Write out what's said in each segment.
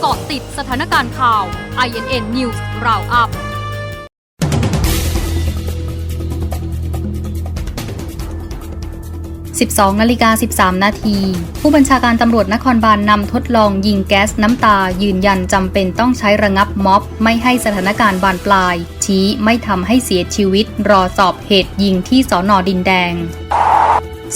เกาะติดสถานการณ์ข่าว INN News Roundup 12นาฬิกา13 นาที ผู้บัญชาการตำรวจนครบาลนนำทดลองยิงแก๊สน้ำตา ยืนยันจำเป็นต้องใช้ระงับม็อบ ไม่ให้สถานการณ์บานปลาย ชี้ไม่ทำให้เสียชีวิต รอสอบเหตุยิงที่สอนอดินแดง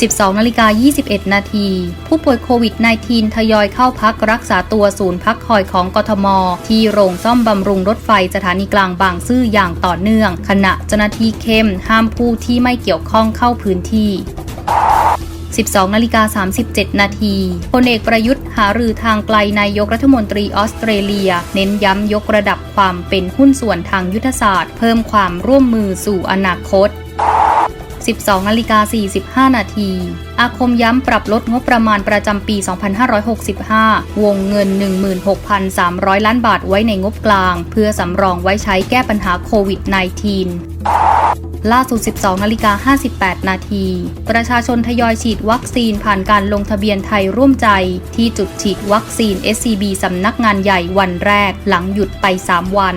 12นาฬิกา21 นาที ผู้ป่วยโควิด -19 ทยอยเข้าพักรักษาตัวศูนย์พักคอยของกทม ที่โรงซ่อมบำรุงรถไฟสถานีกลางบางซื่ออย่างต่อเนื่อง ขณะเจ้าหน้าที่เข้มห้ามผู้ที่ไม่เกี่ยวข้องเข้าพื้นที่ 12นาฬิกา37 นาทีพลเอกประยุทธ์หารือทางไกลนายกรัฐมนตรีออสเตรเลีย เน้นย้ำยกระดับความเป็นหุ้นส่วนทางยุทธศาสตร์ เพิ่มความร่วมมือสู่อนาคต 12นาฬิกา45 นาที อาคมย้ำปรับลดงบประมาณประจำปี 2565 วงเงิน 16,300 ล้านบาทไว้ในงบกลาง เพื่อสำรองไว้ใช้แก้ปัญหาโควิด -19 ล่าสุด 12 นาฬิกา 58 นาที ประชาชนทยอยฉีดวัคซีนผ่านการลงทะเบียนไทยร่วมใจ ที่จุดฉีดวัคซีน SCB สำนักงานใหญ่วันแรกหลังหยุดไป 3 วัน